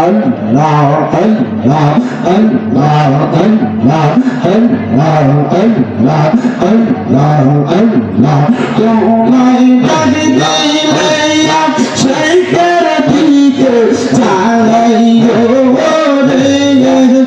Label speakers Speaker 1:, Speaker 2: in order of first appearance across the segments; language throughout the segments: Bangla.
Speaker 1: আল্লাহ আল্লাহ আল্লাহ আল্লাহ আল্লাহ আল্লাহ আল্লাহ আল্লাহ তোমায় দাদি দাই মাইয়া শৈতান দিকে চালাইও রে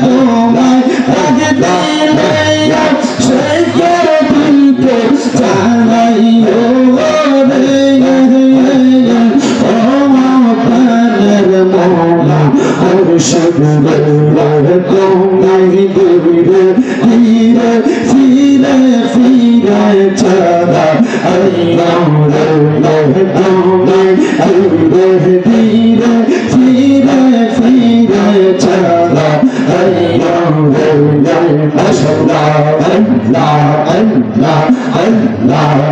Speaker 1: তোমায় দাদি দাই মাইয়া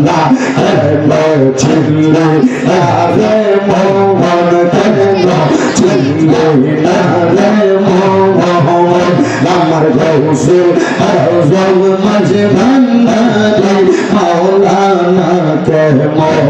Speaker 1: আল্লাহ হলো ছিলো আরে মোহন তেলো ছিলো আরে মোহন আমার গৌসে আজম মাঝে ভান্ডারি মাওলানা কে মোহন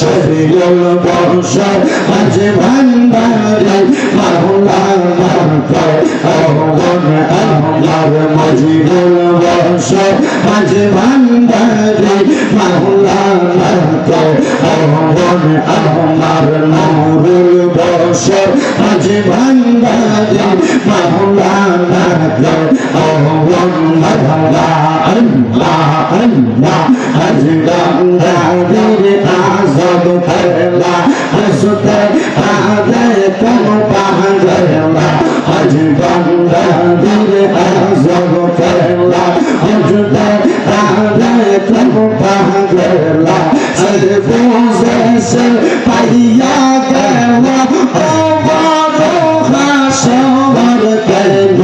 Speaker 1: বর্ষের গেল বর্ষ আজ ভান্ডারে গেলা সদ বুঝে সে পাইয়া গেলা অবারো হাসবার কেন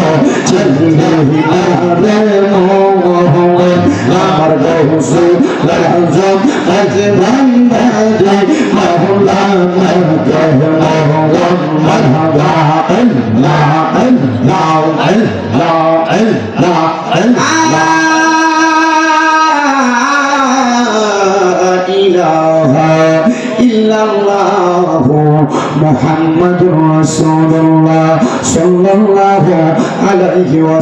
Speaker 1: চন্দ্রহি আরে মোহন আমার গৌসু রাজম আজমা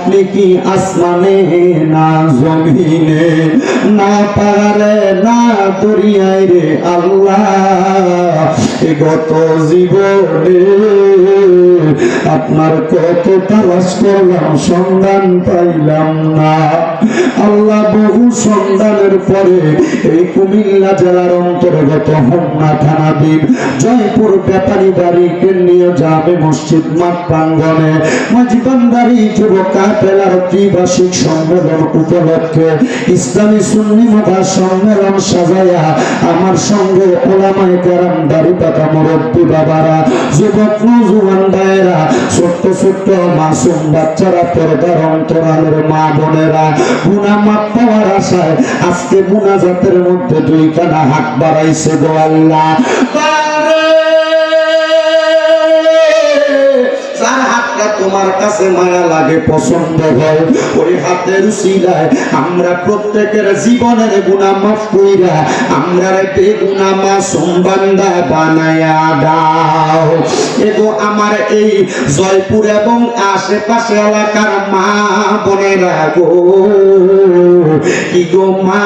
Speaker 1: আপনি কি আসমানে না জমিনে? না পারে না দরিয়ায় রে আল্লাহ। গত জীবনে আপনার কত তালাশ করলাম, সন্ধান পাইলাম না। আল্লাহ বহু সন্ধানের পরে এই কুমিল্লা জেলার অন্তর্গত হোমনা থানাধীন জয়পুর ব্যাপারী বাড়িকে নিয়ে যাবে মসজিদ মাঠ প্রাঙ্গনে ত্রিবার্ষিক সম্মেলন উপলক্ষে ইসলামী সুন্নি সম্মেলন আমার সঙ্গে ওলামাই কারাম দাড়ি পাকা মুরব্বী বাবারা, যুবক নজুয়ান ছোট্ট ছোট্ট মাসুম বাচ্চারা পর্দার অন্তরালের মা বোনেরা মাপ পাওয়ার আশায় আজকে মুনাজাতের মধ্যে দুই কানা হাত বাড়াইছে গো আল্লাহ। হাতটা তোমার কাছে মায়া লাগে, পছন্দ হয়। ওই হাতের উসিলায় আমরা প্রত্যেকের জীবনের গুণা মাফ কইরা, আমরা বানায়া দাও। এগো আমার এই জয়পুর এবং আশেপাশে এলাকার মা বোনেরা গো। কি গো মা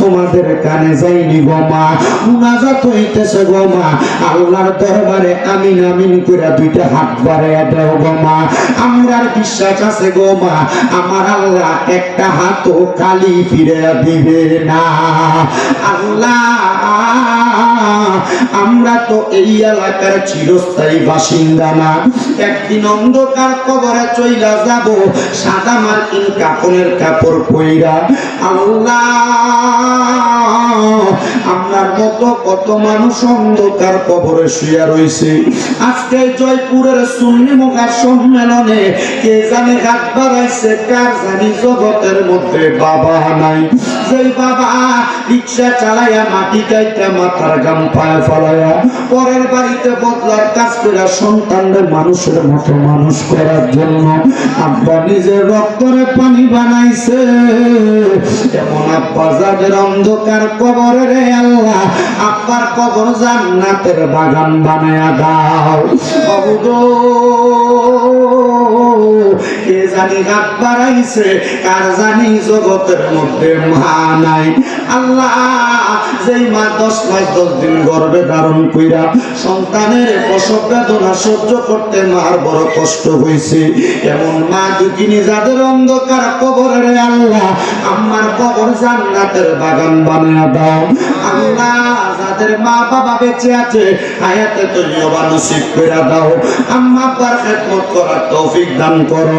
Speaker 1: তোমাদের কানে গো মা, মুনাজাত হইতেছে গো মা। আল্লাহর দরবারে আমিন আমিন করে দুইটা হাত বাড়াইয়া দাও গো মা। আমরার বিশ্বাস আছে গো মা, আমার আল্লাহ একটা হাতও খালি ফিরে দিবে না। আল্লাহ, আমরা তো এই এলাকার চিরস্থায়ী বাসিন্দা না। একদিন অন্ধকার কবরে চইলা যাব, সাদা মার্কিন কাপড়ের কাপড় পইরা। আল্লাহ আপনার মতো কত মানুষ অন্ধকার কবরে শুয়া রইছে। আজকে জয়পুরের সুন্নি মুখার সম্মেলনে কে জানে হাত বাড়াইছে, কার জানি জগতের মধ্যে বাবা নাই। যেই বাবা রিক্সা চালাইয়া মাটি কাইটা মাথার গাম পায়ে ফলাইয়া পরের বাড়িতে বদলার কাজ করে সন্তানদের মানুষের মতো মানুষ করার জন্য আব্বা নিজের রক্তরে পানি বানাইছে। এমন আব্বা যাদের অন্ধকার কবরে আল্লাহ আব্বার কবর জান্নাতের বাগান বানায়া দাও। অবুদ কে জানি হাত বাড়াইছে, কার জানি জগতের মধ্যে মা নাই। আল্লাহ যেই মা দশ মাস দশ দিন গর্ভে ধারণ কইরা সন্তানের প্রসব বেদনা সহ্য করতে মার বড় কষ্ট হয়েছে এমন মা দুঃখিনী যাদের অন্ধকার কবরের আল্লাহ আমার কবর জান্নাতের বাগান বানিয়ে দাও। আল্লাহ যাদের মা বাবা বেঁচে আছে তুমিও বা নসিব করে দাও। আম্মা আব্বার খেদমত করার তৌফিক দান করো।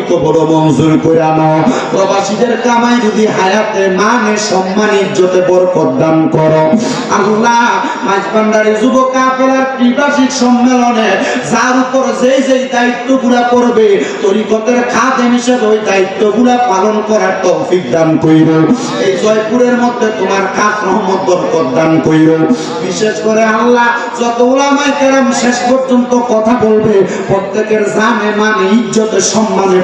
Speaker 1: মঞ্জুর প্রবাসীদের কামাই যদি হায়াতে মানে সম্মান, ইজ্জতে বরকত দান করো। আল্লাহ যুব কাফেলার সম্মেলনে যার উপর যেই যেই করবে তরিকতের হিসেবে ওই পালন করার তৌফিক দান এই জয়পুরের মধ্যে তোমার খাস রহমত, বরকত দান কইর। বিশেষ করে আল্লাহ, যত ওলামায়ে কেরাম শেষ পর্যন্ত কথা বলবে, প্রত্যেকের জানে মানে ইজ্জতে সম্মানে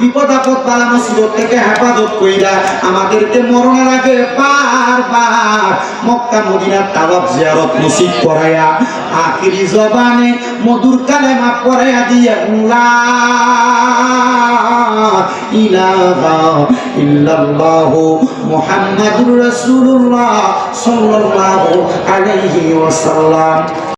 Speaker 1: বিপদ আপদ বালা মুসিবত থেকে হেফাজত কইরা আমাদেরকে মরণের আগে বারবার মক্কা, মদিনার তাওয়াব জিয়ারত নসিব করায়া আখিরি জবানে মধুর কালেমা পড়ায়া দিয়া লা ইলাহা ইল্লাল্লাহু সাল্লাল্লাহু আলাইহি ওয়াসাল্লাম।